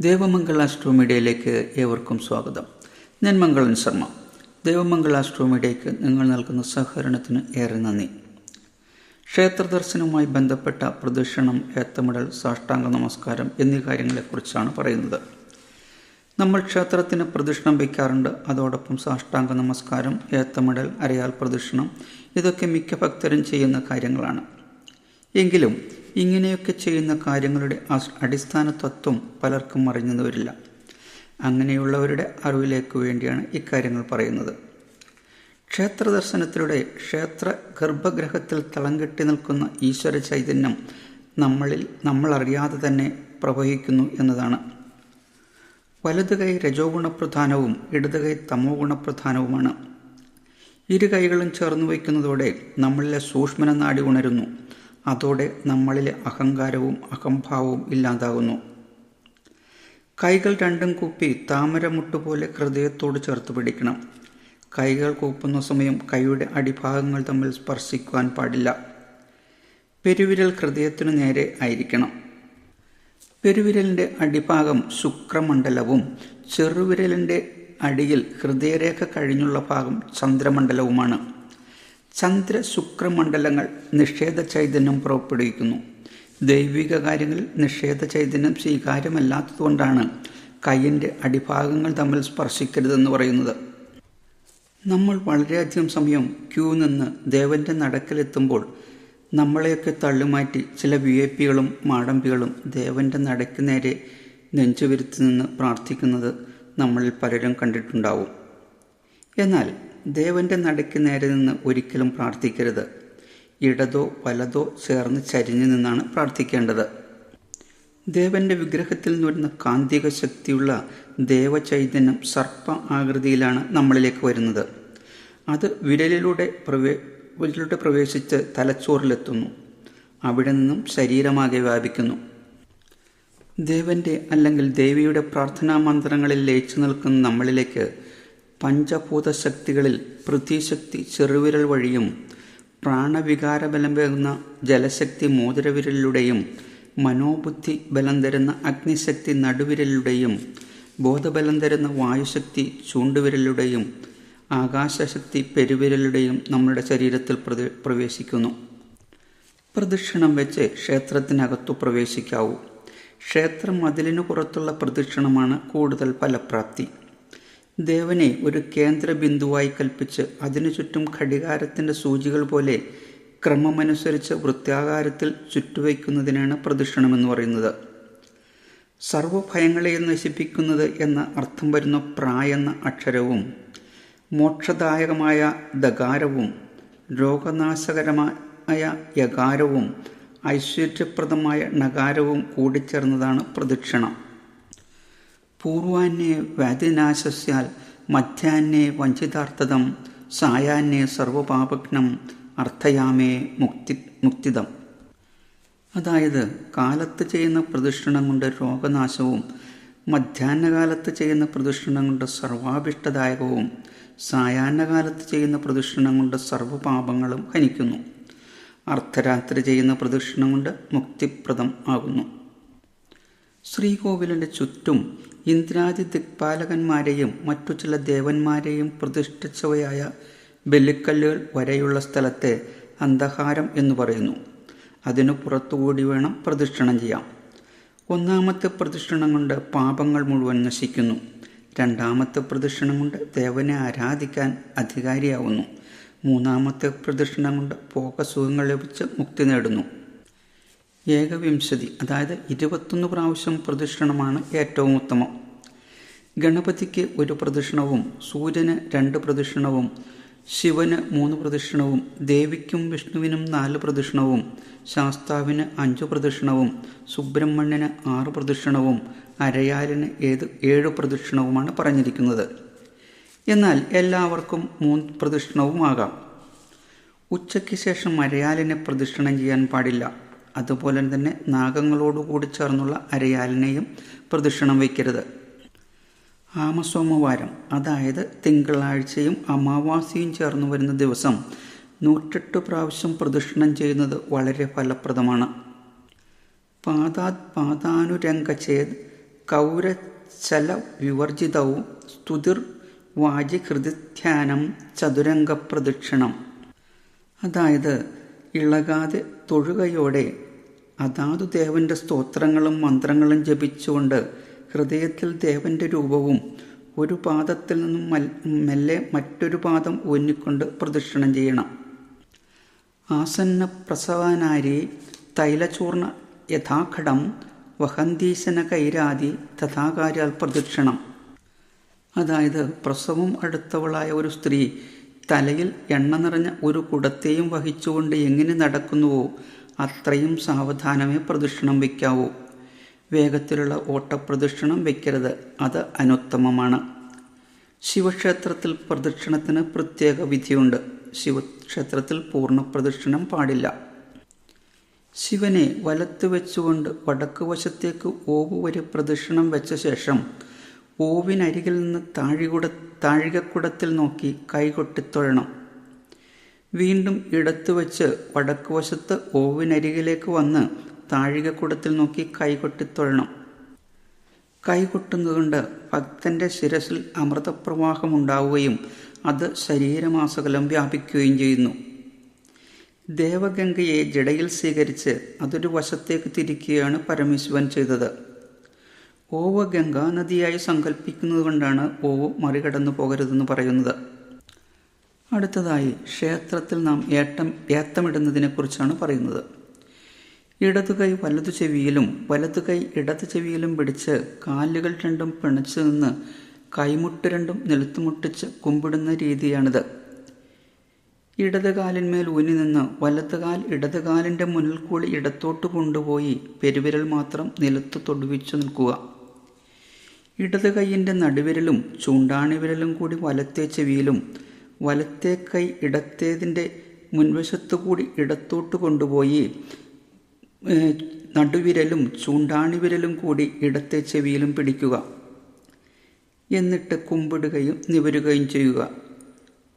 ദേവമംഗൾ ആസ്ട്രോമീഡിയയിലേക്ക് ഏവർക്കും സ്വാഗതം. ഞാൻ മംഗളൻ ശർമ്മ. ദേവമംഗൾ ആസ്ട്രോമീഡിയയ്ക്ക് നിങ്ങൾ നൽകുന്ന സഹകരണത്തിന് ഏറെ നന്ദി. ക്ഷേത്ര ദർശനവുമായി ബന്ധപ്പെട്ട പ്രദക്ഷിണം ഏത്തമിടൽ സാഷ്ടാംഗ നമസ്കാരം എന്നീ കാര്യങ്ങളെക്കുറിച്ചാണ് പറയുന്നത്. നമ്മൾ ക്ഷേത്രത്തിന് പ്രദക്ഷിണം വയ്ക്കാറുണ്ട്. അതോടൊപ്പം സാഷ്ടാംഗ നമസ്കാരം ഏത്തമിടൽ അരയാൽ പ്രദക്ഷിണം ഇതൊക്കെ മിക്ക ഭക്തരും ചെയ്യുന്ന കാര്യങ്ങളാണ്. എങ്കിലും ഇങ്ങനെയൊക്കെ ചെയ്യുന്ന കാര്യങ്ങളുടെ അടിസ്ഥാന തത്വം പലർക്കും വരില്ല അങ്ങനെയുള്ളവരുടെ അറിവിലേക്ക് വേണ്ടിയാണ് ഇക്കാര്യങ്ങൾ പറയുന്നത്. ക്ഷേത്ര ദർശനത്തിലൂടെ ക്ഷേത്ര ഗർഭഗ്രഹത്തിൽ തളം കെട്ടി നിൽക്കുന്ന ഈശ്വര ചൈതന്യം നമ്മളിൽ നമ്മൾ അറിയാതെ തന്നെ പ്രവഹിക്കുന്നു എന്നതാണ്. വലത് കൈ രജോ ഗുണപ്രധാനവും ഇടത് കൈ തമോ ഗുണപ്രധാനവുമാണ് ഇരു കൈകളും ചേർന്ന് വയ്ക്കുന്നതോടെ നമ്മളിലെ സൂക്ഷ്മന നാടി ഉണരുന്നു. അതോടെ നമ്മളിലെ അഹങ്കാരവും അഹംഭാവവും ഇല്ലാതാകുന്നു. കൈകൾ രണ്ടും കൂപ്പി താമരമുട്ടുപോലെ ഹൃദയത്തോട് ചേർത്ത് പിടിക്കണം. കൈകൾ കൂപ്പുന്ന സമയം കൈയുടെ അടിഭാഗങ്ങൾ തമ്മിൽ സ്പർശിക്കുവാൻ പാടില്ല. പെരുവിരൽ ഹൃദയത്തിനു നേരെ ആയിരിക്കണം. പെരുവിരലിന്റെ അടിഭാഗം ശുക്രമണ്ഡലവും ചെറുവിരലിന്റെ അടിയിൽ ഹൃദയരേഖ കഴിഞ്ഞുള്ള ഭാഗം ചന്ദ്രമണ്ഡലവുമാണ്. ചന്ദ്ര ശുക്രമണ്ഡലങ്ങൾ നിഷേധ ചൈതന്യം പുറപ്പെടുവിക്കുന്നു. ദൈവിക കാര്യങ്ങളിൽ നിഷേധ ചൈതന്യം സ്വീകാര്യമല്ലാത്തതുകൊണ്ടാണ് കൈയിന്റെ അടിഭാഗങ്ങൾ തമ്മിൽ സ്പർശിക്കരുതെന്ന് പറയുന്നത്. നമ്മൾ വളരെയധികം സമയം ക്യൂ നിന്ന് ദേവന്റെ നടക്കിലെത്തുമ്പോൾ നമ്മളെയൊക്കെ തള്ളുമാറ്റി ചില വി ഐ പികളും മാടമ്പികളും ദേവന്റെ നടയ്ക്ക് നേരെ നെഞ്ചുവിരുത്തി നിന്ന് പ്രാർത്ഥിക്കുന്നത് നമ്മളിൽ പലരും കണ്ടിട്ടുണ്ടാവും. എന്നാൽ ദേവന്റെ നടയ്ക്ക് നേരെ നിന്ന് ഒരിക്കലും പ്രാർത്ഥിക്കരുത്. ഇടതോ വലതോ ചേർന്ന് ചരിഞ്ഞു നിന്നാണ് പ്രാർത്ഥിക്കേണ്ടത്. ദേവന്റെ വിഗ്രഹത്തിൽ നിന്ന് വരുന്ന കാന്തിക ശക്തിയുള്ള ദേവചൈതന്യം സർപ്പ ആകൃതിയിലാണ് നമ്മളിലേക്ക് വരുന്നത്. അത് വിരലിലൂടെ പ്രവേ വിരലിലൂടെ പ്രവേശിച്ച് തലച്ചോറിലെത്തുന്നു. അവിടെ നിന്നും ശരീരമാകെ വ്യാപിക്കുന്നു. ദേവന്റെ അല്ലെങ്കിൽ ദേവിയുടെ പ്രാർത്ഥനാ മന്ത്രങ്ങളിൽ ലയിച്ചു നിൽക്കുന്ന നമ്മളിലേക്ക് പഞ്ചഭൂത ശക്തികളിൽ പൃഥ്വിശക്തി ചെറുവിരൽ വഴിയും പ്രാണവികാര ബലം വേകുന്ന ജലശക്തി മോതിരവിരലിലൂടെയും മനോബുദ്ധി ബലം തരുന്ന അഗ്നിശക്തി നടുവിരലിലൂടെയും ബോധബലം തരുന്ന വായുശക്തി ചൂണ്ടുവിരലിലൂടെയും ആകാശശക്തി പെരുവിരലിലൂടെയും നമ്മുടെ ശരീരത്തിൽ പ്രവേശിക്കുന്നു. പ്രദക്ഷിണം വെച്ച് ക്ഷേത്രത്തിനകത്തു പ്രവേശിക്കാവൂ. ക്ഷേത്രം മതിലിനു പുറത്തുള്ള പ്രദക്ഷിണമാണ് കൂടുതൽ ഫലപ്രാപ്തി. ദേവനെ ഒരു കേന്ദ്ര ബിന്ദുവായി കൽപ്പിച്ച് അതിനു ചുറ്റും ഘടികാരത്തിന്റെ സൂചികൾ പോലെ ക്രമമനുസരിച്ച് വൃത്യാകാരത്തിൽ ചുറ്റുവയ്ക്കുന്നതിനാണ് പ്രദക്ഷിണമെന്ന് പറയുന്നത്. സർവഭയങ്ങളെയും നശിപ്പിക്കുന്നത് എന്ന അർത്ഥം വരുന്ന പ്രായെന്ന എന്ന അക്ഷരവും മോക്ഷദായകമായ ദകാരവും രോഗനാശകരമായ യകാരവും ഐശ്വര്യപ്രദമായ നകാരവും കൂടിച്ചേർന്നതാണ് പ്രദക്ഷിണം. പൂർവാന്യേ വ്യാധിനാശസ്യാൽ മധ്യാന്യേ വഞ്ചിതാർത്ഥതം സായാന്യേ സർവപാപഘ്നം അർത്ഥയാമേ മുക്തി മുക്തിതം അതായത് കാലത്ത് ചെയ്യുന്ന പ്രദക്ഷിണം കൊണ്ട് രോഗനാശവും മധ്യാഹ്നകാലത്ത് ചെയ്യുന്ന പ്രദക്ഷിണം കൊണ്ട് സർവാഭിഷ്ടദായകവും സായാഹ്നകാലത്ത് ചെയ്യുന്ന പ്രദക്ഷിണം കൊണ്ട് സർവപാപങ്ങളും ഹനിക്കുന്നു. അർദ്ധരാത്രി ചെയ്യുന്ന പ്രദക്ഷിണം കൊണ്ട് മുക്തിപ്രദം ആകുന്നു. ശ്രീകോവിലിന്റെ ചുറ്റും ഇന്ദ്രാദി ദിക്പാലകന്മാരെയും മറ്റു ചില ദേവന്മാരെയും പ്രതിഷ്ഠിച്ചവയായ ബലിക്കല്ലുകൾ വരെയുള്ള സ്ഥലത്തെ അന്ധകാരം എന്ന് പറയുന്നു. അതിനു പുറത്തുകൂടി വേണം പ്രദക്ഷിണം ചെയ്യാം. ഒന്നാമത്തെ പ്രദക്ഷിണം കൊണ്ട് പാപങ്ങൾ മുഴുവൻ നശിക്കുന്നു. രണ്ടാമത്തെ പ്രദക്ഷിണം കൊണ്ട് ദേവനെ ആരാധിക്കാൻ അധികാരിയാവുന്നു. മൂന്നാമത്തെ പ്രദക്ഷിണം കൊണ്ട് ഭോഗസുഖങ്ങൾ ലഭിച്ച് മുക്തി നേടുന്നു. ഏകവിംശതി അതായത് ഇരുപത്തൊന്ന് പ്രാവശ്യം പ്രദക്ഷിണമാണ് ഏറ്റവും ഉത്തമം. ഗണപതിക്ക് ഒരു പ്രദക്ഷിണവും സൂര്യന് രണ്ട് പ്രദക്ഷിണവും ശിവന് മൂന്ന് പ്രദക്ഷിണവും ദേവിക്കും വിഷ്ണുവിനും നാല് പ്രദക്ഷിണവും ശാസ്താവിന് അഞ്ച് പ്രദക്ഷിണവും സുബ്രഹ്മണ്യന് ആറ് പ്രദക്ഷിണവും അരയാലിന് ഏത് ഏഴ് പ്രദക്ഷിണവുമാണ് പറഞ്ഞിരിക്കുന്നത്. എന്നാൽ എല്ലാവർക്കും മൂന്ന് പ്രദക്ഷിണവുമാകാം ഉച്ചയ്ക്ക് ശേഷം അരയാലിനെ പ്രദക്ഷിണം ചെയ്യാൻ പാടില്ല. അതുപോലെ തന്നെ നാഗങ്ങളോടുകൂടി ചേർന്നുള്ള അരയാലിനെയും പ്രദക്ഷിണം വയ്ക്കരുത്. ആമസോമവാരം അതായത് തിങ്കളാഴ്ചയും അമാവാസിയും ചേർന്ന് വരുന്ന ദിവസം നൂറ്റെട്ട് പ്രാവശ്യം പ്രദക്ഷിണം ചെയ്യുന്നത് വളരെ ഫലപ്രദമാണ്. പാദാത് പാദാനുരംഗചേത് കൗരചല വിവർജിതവും സ്തുതിർ വാജിഹൃതിധ്യാനം ചതുരംഗ പ്രദക്ഷിണം അതായത് ഇളകാതെ തൊഴുകയോടെ അതാതു ദേവന്റെ സ്തോത്രങ്ങളും മന്ത്രങ്ങളും ജപിച്ചുകൊണ്ട് ഹൃദയത്തിൽ ദേവന്റെ രൂപവും ഒരു പാദത്തിൽ നിന്നും മെല്ലെ മറ്റൊരു പാദം ഊന്നിക്കൊണ്ട് പ്രദക്ഷിണം ചെയ്യണം. ആസന്ന പ്രസവനാരി തൈലചൂർണ യഥാഘടം വഹന്തീശന കൈരാതി തഥാകാര്യാൽ പ്രദക്ഷിണം. അതായത് പ്രസവം അടുത്തവളായ ഒരു സ്ത്രീ തലയിൽ എണ്ണ നിറഞ്ഞ ഒരു കുടത്തെയും വഹിച്ചുകൊണ്ട് എങ്ങനെ നടക്കുന്നുവോ അത്രയും സാവധാനമേ പ്രദക്ഷിണം വയ്ക്കാവൂ. വേഗത്തിലുള്ള ഓട്ടപ്രദക്ഷിണം വയ്ക്കരുത്. അത് അനുത്തമമാണ്. ശിവക്ഷേത്രത്തിൽ പ്രദക്ഷിണത്തിന് പ്രത്യേക വിധിയുണ്ട്. ശിവക്ഷേത്രത്തിൽ പൂർണ പ്രദക്ഷിണം പാടില്ല. ശിവനെ വലത്ത് വെച്ചുകൊണ്ട് വടക്ക് വശത്തേക്ക് ഓവ് വരെ പ്രദക്ഷിണം വെച്ച ശേഷം ഓവിനരികിൽ നിന്ന് താഴികുട താഴികക്കുടത്തിൽ നോക്കി കൈകൊട്ടിത്തൊഴണം വീണ്ടും ഇടത്തു വച്ച് വടക്കുവശത്ത് ഓവിനരികിലേക്ക് വന്ന് താഴികക്കുടത്തിൽ നോക്കി കൈകൊട്ടിത്തൊഴണം കൈകൊട്ടുന്നതുകൊണ്ട് ഭക്തന്റെ ശിരസിൽ അമൃതപ്രവാഹമുണ്ടാവുകയും അത് ശരീരമാസകലം വ്യാപിക്കുകയും ചെയ്യുന്നു. ദേവഗംഗയെ ജടയിൽ സ്വീകരിച്ച് അതൊരു വശത്തേക്ക് തിരിക്കുകയാണ് പരമേശ്വരൻ ചെയ്തത്. ഓവ് ഗംഗാ നദിയായി സങ്കല്പിക്കുന്നത് കൊണ്ടാണ് ഓവ് മറികടന്നു പോകരുതെന്ന് പറയുന്നത്. അടുത്തതായി ക്ഷേത്രത്തിൽ നാം ഏട്ടം ഏത്തമിടുന്നതിനെക്കുറിച്ചാണ് പറയുന്നത്. ഇടതുകൈ വലതു ചെവിയിലും വലതുകൈ ഇടത് ചെവിയിലും പിടിച്ച് കാലുകൾ രണ്ടും പിണച്ചു നിന്ന് കൈമുട്ട് രണ്ടും നിലത്തുമുട്ടിച്ച് കുമ്പിടുന്ന രീതിയാണിത്. ഇടത് കാലിന്മേൽ ഊന്നി നിന്ന് വലതുകാൽ ഇടത് കാലിന്റെ മുന്നിൽ കൂടി ഇടത്തോട്ട് കൊണ്ടുപോയി പെരുവിരൽ മാത്രം നിലത്ത് തൊടുവിച്ചു നിൽക്കുക. ഇടത് കൈയിന്റെ നടുവിരലും ചൂണ്ടാണി വിരലും കൂടി വലത്തെ ചെവിയിലും വലത്തെ കൈ ഇടത്തേതിന്റെ മുൻവശത്തു കൂടി ഇടത്തോട്ട് കൊണ്ടുപോയി നടുവിരലും ചൂണ്ടാണി വിരലും കൂടി ഇടത്തെ ചെവിയിലും പിടിക്കുക. എന്നിട്ട് കുമ്പിടുകയും നിവരുകയും ചെയ്യുക.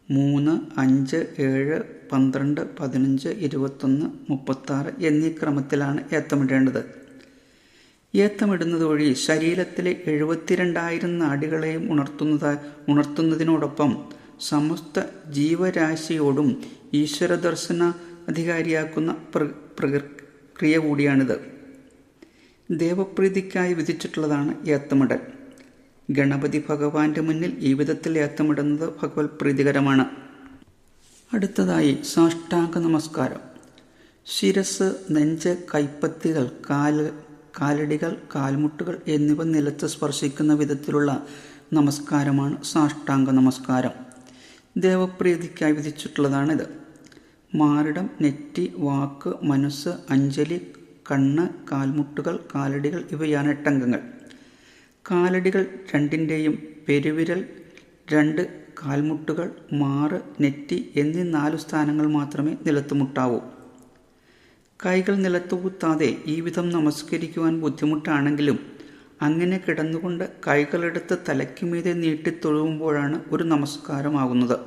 മൂന്ന് അഞ്ച് ഏഴ് പന്ത്രണ്ട് പതിനഞ്ച് ഇരുപത്തൊന്ന് മുപ്പത്താറ് എന്നീ ക്രമത്തിലാണ് ഏത്തമിടേണ്ടത്. ഏത്തമിടുന്നത് വഴി ശരീരത്തിലെ എഴുപത്തിരണ്ടായിരം നാടികളെയും ഉണർത്തുന്നത് ഉണർത്തുന്നതിനോടൊപ്പം സമസ്ത ജീവരാശിയോടും ഈശ്വര ദർശന അധികാരിയാക്കുന്ന പ്രക്രിയ കൂടിയാണിത്. ദേവപ്രീതിക്കായി വിധിച്ചിട്ടുള്ളതാണ് ഏത്തമിടൽ. ഗണപതി ഭഗവാന്റെ മുന്നിൽ ഈ വിധത്തിൽ ഏത്തമിടുന്നത് ഭഗവത് പ്രീതികരമാണ് അടുത്തതായി സാഷ്ടാംഗ നമസ്കാരം. ശിരസ് നെഞ്ച് കൈപ്പത്തികൾ കാൽ കാലടികൾ കാൽമുട്ടുകൾ എന്നിവ നിലത്ത് സ്പർശിക്കുന്ന വിധത്തിലുള്ള നമസ്കാരമാണ് സാഷ്ടാംഗ നമസ്കാരം. ദേവപ്രീതിക്കായി വിധിച്ചിട്ടുള്ളതാണിത്. മാറിടം നെറ്റി വാക്ക് മനസ്സ് അഞ്ജലി കണ്ണ് കാൽമുട്ടുകൾ കാലടികൾ ഇവയാണ് എട്ടംഗങ്ങൾ. കാലടികൾ രണ്ടിന്റെയും പെരുവിരൽ രണ്ട് കാൽമുട്ടുകൾ മാറ് നെറ്റി എന്നീ നാലു സ്ഥാനങ്ങൾ മാത്രമേ നിലത്തുമുട്ടാവൂ കൈകൾ നിലത്ത് കുത്താതെ ഈ വിധം നമസ്കരിക്കുവാൻ ബുദ്ധിമുട്ടാണെങ്കിലും അങ്ങനെ കിടന്നുകൊണ്ട് കൈകളെടുത്ത് തലയ്ക്കുമീതെ നീട്ടിത്തൊഴുകുമ്പോഴാണ് ഒരു നമസ്കാരമാകുന്നത്.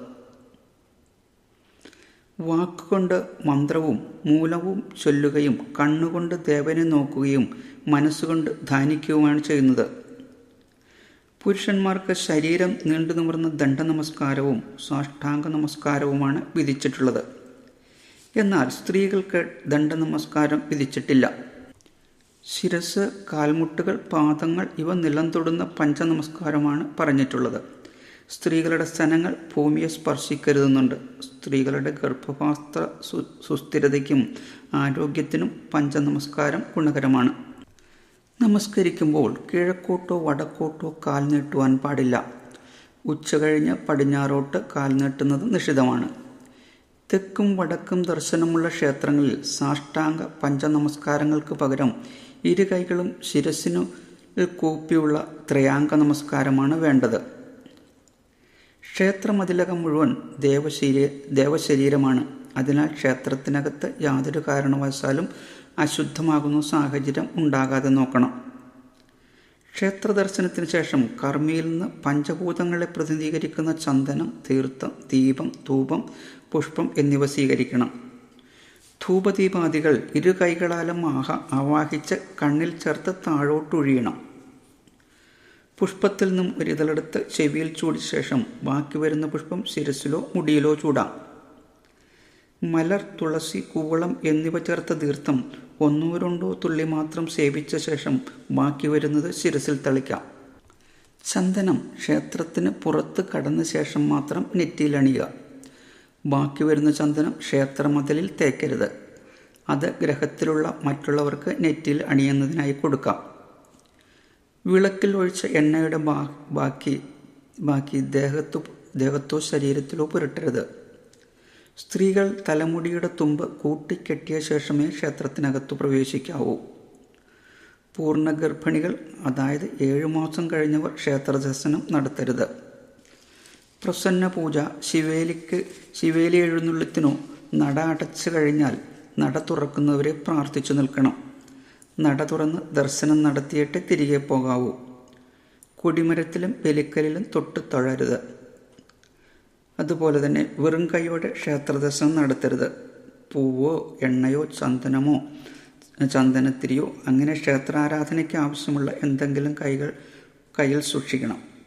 വാക്കുകൊണ്ട് മന്ത്രവും മൂലവും ചൊല്ലുകയും കണ്ണുകൊണ്ട് ദേവനെ നോക്കുകയും മനസ്സുകൊണ്ട് ധ്യാനിക്കുകയുമാണ് ചെയ്യുന്നത്. പുരുഷന്മാർക്ക് ശരീരം നീണ്ടു നിവർന്ന ദണ്ഡ നമസ്കാരവും സാഷ്ടാംഗ നമസ്കാരവുമാണ് വിധിച്ചിട്ടുള്ളത്. എന്നാൽ സ്ത്രീകൾക്ക് ദണ്ഡ നമസ്കാരം വിധിച്ചിട്ടില്ല. ശിരസ് കാൽമുട്ടുകൾ പാദങ്ങൾ ഇവ നിലം തൊടുന്ന പഞ്ചനമസ്കാരമാണ് പറഞ്ഞിട്ടുള്ളത്. സ്ത്രീകളുടെ സ്ഥലങ്ങൾ ഭൂമിയെ സ്പർശിക്കരുതെന്നുണ്ട്. സ്ത്രീകളുടെ ഗർഭപാസ്ത്ര സു സുസ്ഥിരതയ്ക്കും ആരോഗ്യത്തിനും പഞ്ചനമസ്കാരം ഗുണകരമാണ്. നമസ്കരിക്കുമ്പോൾ കിഴക്കോട്ടോ വടക്കോട്ടോ കാൽ നീട്ടുവാൻ പാടില്ല. ഉച്ച കഴിഞ്ഞ് പടിഞ്ഞാറോട്ട് കാൽ നീട്ടുന്നത് നിഷിദ്ധമാണ്. തെക്കും വടക്കും ദർശനമുള്ള ക്ഷേത്രങ്ങളിൽ സാഷ്ടാംഗ പഞ്ചനമസ്കാരങ്ങൾക്ക് പകരം ഇരു കൈകളും ശിരസിനു കൂപ്പിയുള്ള ത്രയാംഗ നമസ്കാരമാണ് വേണ്ടത്. ക്ഷേത്രമതിലകം മുഴുവൻ ദേവശരീര ദേവശരീരമാണ്. അതിനാൽ ക്ഷേത്രത്തിനകത്ത് യാതൊരു കാരണവശാലും അശുദ്ധമാകുന്ന സാഹചര്യം ഉണ്ടാകാതെ നോക്കണം. ക്ഷേത്ര ദർശനത്തിന് ശേഷം കർമ്മിയിൽ നിന്ന് പഞ്ചഭൂതങ്ങളെ പ്രതിനിധീകരിക്കുന്ന ചന്ദനം തീർത്ഥം ദീപം ധൂപം പുഷ്പം എന്നിവ സ്വീകരിക്കണം. ധൂപദീപാദികൾ ഇരു കൈകളാലും ആഹ ആവാഹിച്ച് കണ്ണിൽ ചേർത്ത് താഴോട്ടൊഴിയണം. പുഷ്പത്തിൽ നിന്നും ഒരു ഇതളെടുത്ത് ചെവിയിൽ ചൂടിയ ശേഷം ബാക്കി വരുന്ന പുഷ്പം ശിരസിലോ മുടിയിലോ ചൂടാം. മലർ തുളസി കൂവളം എന്നിവ ചേർത്ത തീർത്ഥം ഒന്നോ രണ്ടോ തുള്ളി മാത്രം സേവിച്ച ശേഷം ബാക്കി വരുന്നത് ശിരസിൽ തളിക്കാം. ചന്ദനം ക്ഷേത്രത്തിന് പുറത്ത് കടന്ന ശേഷം മാത്രം നെറ്റിയിൽ അണിയുക ബാക്കി വരുന്ന ചന്ദനം ക്ഷേത്രമതിലിൽ തേക്കരുത്. അത് ഗ്രഹത്തിലുള്ള മറ്റുള്ളവർക്ക് നെറ്റിൽ അണിയുന്നതിനായി കൊടുക്കാം. വിളക്കിൽ ഒഴിച്ച എണ്ണയുടെ ബാക്കി ബാക്കി ദേഹത്തു ദേഹത്തോ ശരീരത്തിലോ പുരട്ടരുത്. സ്ത്രീകൾ തലമുടിയുടെ തുമ്പ് കൂട്ടിക്കെട്ടിയ ശേഷമേ ക്ഷേത്രത്തിനകത്തു പ്രവേശിക്കാവൂ. പൂർണ ഗർഭിണികൾ അതായത് ഏഴു മാസം കഴിഞ്ഞവർ ക്ഷേത്ര ദർശനം നടത്തരുത്. പ്രസന്ന പൂജ ശിവേലിക്ക് ശിവേലി എഴുന്നള്ളത്തിനോ നട അടച്ചു കഴിഞ്ഞാൽ നട തുറക്കുന്നവരെ പ്രാർത്ഥിച്ചു നിൽക്കണം. നട തുറന്ന് ദർശനം നടത്തിയിട്ട് തിരികെ പോകാവൂ. കൊടിമരത്തിലും പെലിക്കലിലും തൊട്ട് തൊഴരുത് അതുപോലെ തന്നെ വെറും കൈയോടെ ക്ഷേത്രദർശനം നടത്തരുത്. പൂവോ എണ്ണയോ ചന്ദനമോ ചന്ദനത്തിരിയോ അങ്ങനെ ക്ഷേത്രാരാധനയ്ക്ക് ആവശ്യമുള്ള എന്തെങ്കിലും കൈകൾ കയ്യിൽ സൂക്ഷിക്കണം.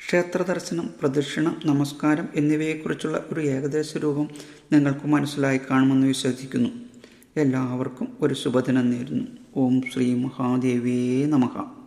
ക്ഷേത്ര ദർശനം പ്രദക്ഷിണം നമസ്കാരം എന്നിവയെക്കുറിച്ചുള്ള ഒരു ഏകദേശ രൂപം നിങ്ങൾക്ക് മനസ്സിലായി കാണുമെന്ന് വിശ്വസിക്കുന്നു. എല്ലാവർക്കും ഒരു ശുഭദിനം നേരുന്നു. ഓം ശ്രീ മഹാദേവിയേ നമഃ.